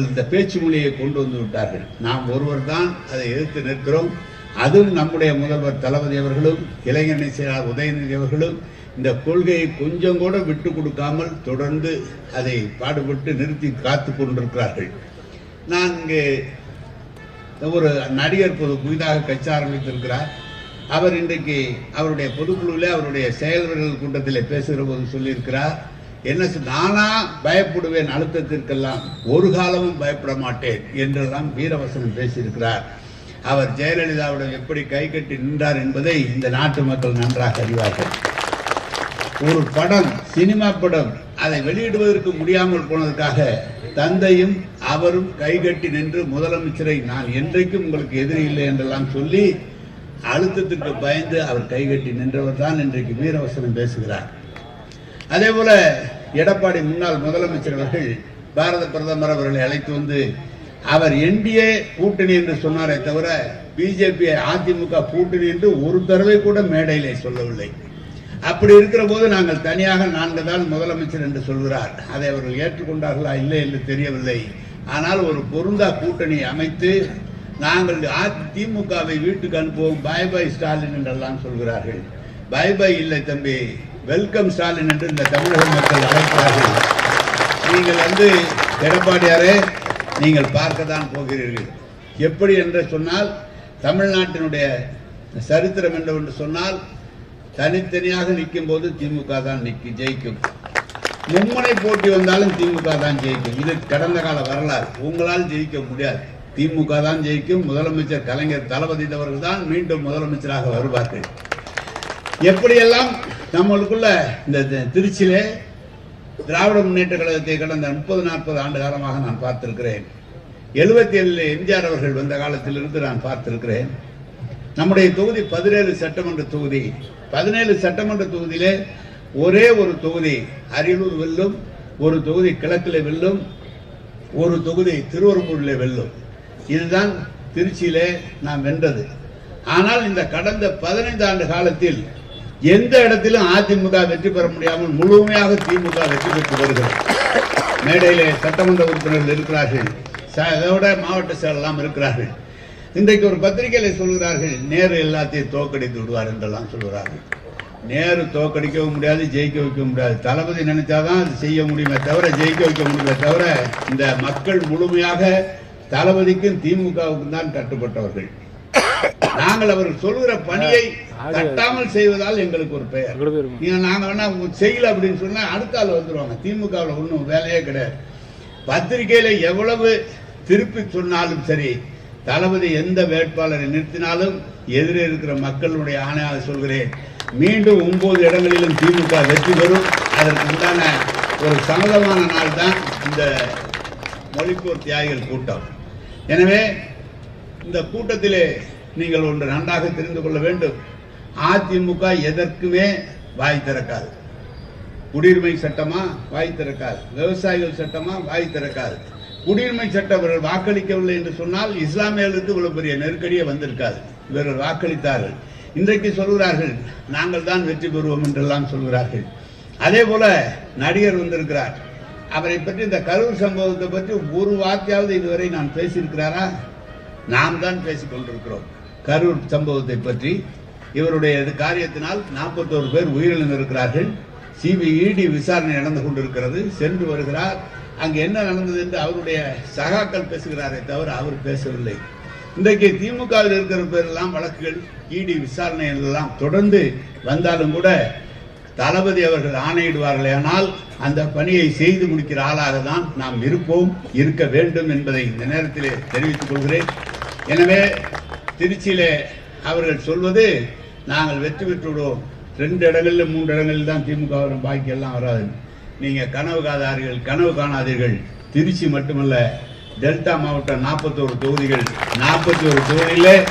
இந்த பேச்சு மொழியை கொண்டு வந்து விட்டார்கள். நாம் ஒருவர் தான் அதை எதிர்த்து நிற்கிறோம். அதுவும் நம்முடைய முதல்வர் தளபதி அவர்களும் இளைஞரணி செயலாளர் உதயநிதி அவர்களும் இந்த கொள்கையை கொஞ்சம் கூட விட்டு கொடுக்காமல் தொடர்ந்து அதை பாடுபட்டு நிறுத்தி காத்து கொண்டிருக்கிறார்கள். நான் இங்கே ஒரு நடிகர் பொது புதிதாக கட்சி ஆரம்பித்திருக்கிறார். அவர் இன்றைக்கு அவருடைய பொதுக்குழுவில் அவருடைய செயல்வர்கள் கூட்டத்தில் பேசுகிற போது சொல்லியிருக்கிறார். என்ன சொல்- நானா பயப்படுவேன் அழுத்தத்திற்கெல்லாம். ஒரு காலமும் பயப்பட மாட்டேன் என்றெல்லாம் வீரவசனம் பேசியிருக்கிறார். அவர் ஜெயலலிதாவிடம் எப்படி கை கட்டி நின்றார் என்பதை இந்த நாட்டு மக்கள் நன்றாக அறிவார்கள். ஒரு படம் சினிமா படம் அதை வெளியிடுவதற்கு முடியாமல் போனதற்காக தந்தையும் அவரும் கைகட்டி நின்று முதலமைச்சரை நான் என்றைக்கும் உங்களுக்கு எதிரி இல்லை என்றெல்லாம் சொல்லி அழுத்தத்துக்கு பயந்து அவர் கைகட்டி நின்றவர் தான் இன்றைக்கு வீரவசனம் பேசுகிறார். அதே போல எடப்பாடி முன்னாள் முதலமைச்சர் அவர்கள் பாரத பிரதமர் அவர்களை அழைத்து வந்து அவர் என்டிஏ கூட்டணி என்று சொன்னாரே தவிர பிஜேபி அதிமுக கூட்டணி என்று ஒரு தடவை கூட மேடையிலே சொல்லவில்லை. அப்படி இருக்கிற போது நாங்கள் தனியாக நான்கு தான் முதலமைச்சர் என்று சொல்கிறார். அதை அவர்கள் ஏற்றுக்கொண்டார்களா இல்லை என்று தெரியவில்லை. ஆனால் ஒரு பொருந்தா கூட்டணி அமைத்து நாங்கள் அதிமுகவை வீட்டுக்கு அனுப்புவோம் பாய் பாய் ஸ்டாலின் என்றெல்லாம் சொல்கிறார்கள். பாய் பாய் இல்லை தம்பி. வெல்கம் ஸ்டாலின் என்று இந்த தமிழக மக்கள் அழைக்கிறார்கள். நீங்கள் வந்து எடப்பாடியாரே நீங்கள் பார்க்க தான் போகிறீர்கள். எப்படி என்று சொன்னால் தமிழ்நாட்டினுடைய சரித்திரம் என்று சொன்னால் தனித்தனியாக நிற்கும் போது திமுக தான் நிற்கும் ஜெயிக்கும். மும்முனை போட்டி வந்தாலும் திமுக தான் ஜெயிக்கும். இது கடந்த கால வரலாறு. உங்களால் ஜெயிக்க முடியாது. திமுக தான் ஜெயிக்கும். முதலமைச்சர் கலைஞர் தளபதி அவர்கள் தான் மீண்டும் முதலமைச்சராக வருவார்கள். எப்படியெல்லாம் நம்மளுக்குள்ள இந்த திருச்சியிலே திராவிட முன்னேற்ற கழகத்தை கடந்த முப்பது நாற்பது ஆண்டு காலமாக நான் பார்த்திருக்கிறேன். எழுபத்தி ஏழில் எம்ஜிஆர் அவர்கள் வந்த காலத்திலிருந்து நான் பார்த்திருக்கிறேன். நம்முடைய தொகுதி பதினேழு சட்டமன்ற தொகுதி. பதினேழு சட்டமன்ற தொகுதியிலே ஒரே ஒரு தொகுதி அரியலூர் வெல்லும் ஒரு தொகுதி கிழக்கில் வெல்லும் ஒரு தொகுதி திருவரம்பூரில் வெல்லும். இதுதான் திருச்சியிலே நாம் வென்றது. ஆனால் இந்த கடந்த பதினைந்து ஆண்டு காலத்தில் எந்த இடத்திலும் அதிமுக வெற்றி பெற முடியாமல் முழுமையாக திமுக வெற்றி பெற்று வருகிறது. மேடையிலே சட்டமன்ற உறுப்பினர்கள் இருக்கிறார்கள். ச- அதோட மாவட்ட செயலெல்லாம் இருக்கிறார்கள். இன்றைக்கு ஒரு பத்திரிகையில சொல்கிறார்கள் நேரு எல்லாத்தையும் தோக்கடித்து விடுவார் என்றெல்லாம் சொல்கிறார்கள். நேரு தோக்கடிக்கவும் முடியாது ஜெயிக்க வைக்க முடியாது. தளபதி நினைச்சாதான் அது செய்ய முடியுமே தவிர ஜெயிக்க வைக்க முடியுமே தவிர இந்த மக்கள் முழுமையாக தளபதிக்கும் திமுகவுக்கும் தான் கட்டுப்பட்டவர்கள். நாங்கள் அவர்கள் சொல்கிற பணியை தட்டாமல் செய்வதால் எங்களுக்கு ஒரு பெயர். நீங்க வேணா செய்யல அப்படின்னு சொன்னா அடுத்த ஆள் வந்துருவாங்க. திமுகவில் ஒன்றும் வேலையே கிடையாது. பத்திரிகையில எவ்வளவு திருப்பி சொன்னாலும் சரி தளபதி எந்த வேட்பாளரை நிறுத்தினாலும் எதிரே இருக்கிற மக்களுடைய ஆணையாக சொல்கிறேன். மீண்டும் ஒன்பது இடங்களிலும் திமுக வெற்றி பெறும். அதற்கு உண்டான ஒரு சம்மதமான நாள் தான் இந்த மொழிப்போர் தியாகிகள் கூட்டம். எனவே இந்த கூட்டத்திலே நீங்கள் ஒன்று நன்றாக தெரிந்து கொள்ள வேண்டும். அதிமுக எதற்குமே வாய் திறக்காது. குடியுரிமை சட்டமா? வாய் திறக்காது. விவசாயிகள் சட்டமா? வாய் திறக்காது. குடியுரிமை சட்டம் இவர்கள் வாக்களிக்கவில்லை என்று சொன்னால் இஸ்லாமியர்களுக்கு இவ்வளவு பெரிய நெருக்கடியே வந்திருக்காது. இவர்கள் வாக்களித்தார்கள். இன்றைக்கு சொல்கிறார்கள் நாங்கள் தான் வெற்றி பெறுவோம் என்றெல்லாம் சொல்கிறார்கள். அதே போல நடிகர் வந்திருக்கிறார். அவரை பற்றி இந்த கரூர் சம்பவத்தை பற்றி ஒரு வார்த்தையாவது இதுவரை நான் பேசியிருக்கிறாரா? நாம் தான் பேசிக்கொண்டிருக்கிறோம் கரூர் சம்பவத்தை பற்றி இவருடைய காரியத்தினால் நாற்பத்தோரு பேர் உயிரிழந்திருக்கிறார்கள். சிபிஇடி விசாரணை நடந்து கொண்டிருக்கிறது. சென்று வருகிறார். அங்கு என்ன நடந்தது என்று அவருடைய சகாக்கள் பேசுகிறாரே தவிர அவர் பேசவில்லை. இன்றைக்கு திமுகவில் இருக்கிற பேரெல்லாம் வழக்குகள் இடி விசாரணை எல்லாம் தொடர்ந்து வந்தாலும் கூட தளபதி அவர்கள் ஆணையிடுவார்களே ஆனால் அந்த பணியை செய்து முடிக்கிற ஆளாக தான் நாம் இருப்போம் இருக்க வேண்டும் என்பதை இந்த நேரத்தில் தெரிவித்துக் கொள்கிறேன். எனவே திருச்சியிலே அவர்கள் சொல்வது நாங்கள் வெற்றி பெற்று விடுவோம் ரெண்டு இடங்களில் மூன்று இடங்களில் தான் திமுக வரும். பாக்கி எல்லாம் வராது. நீங்கள் கனவு காதார்கள் கனவு காணாதீர்கள். திருச்சி மட்டுமல்ல டெல்டா மாவட்டம் நாற்பத்தோரு தொகுதிகள். நாற்பத்தி ஒரு தொகுதியில்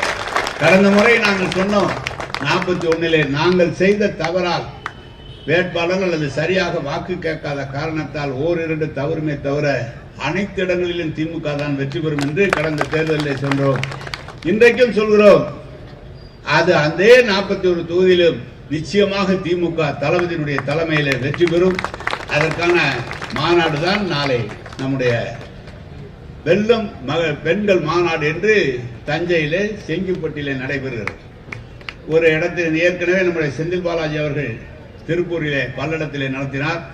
கடந்த முறை நாங்கள் சொன்னோம். நாற்பத்தி ஒன்றிலே நாங்கள் செய்த தவறால் வேட்பாளர் அல்லது சரியாக வாக்கு கேட்காத காரணத்தால் ஓரிரண்டு தவறுமே தவிர அனைத்து இடங்களிலும் திமுக தான் வெற்றி பெறும் என்று கடந்த தேர்தலில் சென்றோம் இன்றைக்கும் சொல்கிறோம். அது அதே நாற்பத்தி ஒரு தொகுதியிலும் நிச்சயமாக திமுக தளபதியினுடைய தலைமையில வெற்றி பெறும். அதற்கான மாநாடு தான் நாளை நம்முடைய வெள்ளம் மக பெண்கள் மாநாடு என்று தஞ்சையிலே செங்கிப்பட்டியிலே நடைபெறுகிறது. ஒரு இடத்தில் ஏற்கனவே நம்முடைய செந்தில் பாலாஜி அவர்கள் திருப்பூரிலே பல்லடத்திலே நடத்தினார்.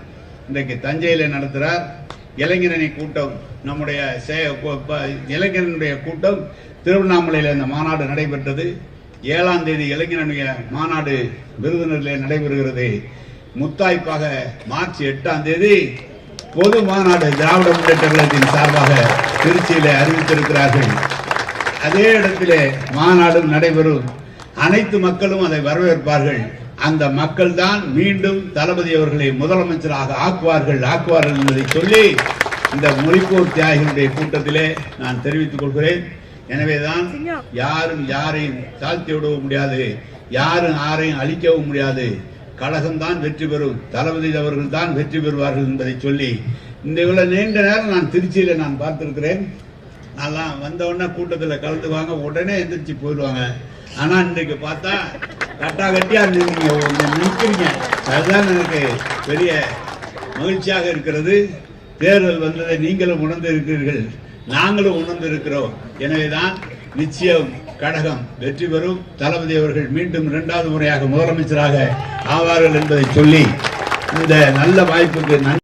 இன்றைக்கு தஞ்சையிலே நடத்துகிறார் இளைஞரணி கூட்டம் நம்முடைய சே- ப- இளைஞரனுடைய கூட்டம் திருவண்ணாமலையில் இந்த மாநாடு நடைபெற்றது. ஏழாம் தேதி இளைஞரனுடைய மாநாடு விருதுநரில் நடைபெறுகிறது. முத்தாய்ப்பாக மார்ச் எட்டாம் தேதி பொது மாநாடு திராவிட முன்னேற்ற கழகத்தின் சார்பாக திருச்சியில் அறிவித்திருக்கிறார்கள். அதே இடத்திலே மாநாடும் நடைபெறும். அனைத்து மக்களும் அதை வரவேற்பார்கள். அந்த மக்கள் தான் மீண்டும் தளபதி அவர்களை முதலமைச்சராக ஆக்குவார்கள் ஆக்குவார்கள் என்பதை சொல்லி இந்த மொழிப்போர் தியாகிகளுடைய கூட்டத்திலே நான் தெரிவித்துக் கொள்கிறேன். எனவேதான் யாரும் யாரையும் தாழ்த்தி விடவும் முடியாது. யாரும் யாரையும் அழிக்கவும் முடியாது. கழகம்தான் வெற்றி பெறும். தளபதி அவர்கள் தான் வெற்றி பெறுவார்கள் என்பதை சொல்லி இந்த இவ்வளவு நீண்ட நேரம் நான் திருச்சியில நான் பார்த்திருக்கிறேன். அதெல்லாம் வந்த உடனே கூட்டத்தில் கலந்துக்குவாங்க. உடனே எந்திரிச்சு போயிடுவாங்க. ஆனா இன்றைக்கு பார்த்தா கட்டா கட்டியா நீங்க நிற்கிறீங்க அதுதான் எனக்கு பெரிய மகிழ்ச்சியாக இருக்கிறது. தேர்தல் வந்ததை நீங்களும் உணர்ந்து இருக்கிறீர்கள். நாங்களும் உணர்ந்து இருக்கிறோம் எனவேதான் நிச்சயம் கடகம் வெற்றி பெறும். தளபதி அவர்கள் மீண்டும் இரண்டாவது முறையாக முதலமைச்சராக ஆவார்கள் என்பதை சொல்லி இந்த நல்ல வாய்ப்புக்கு நன்றி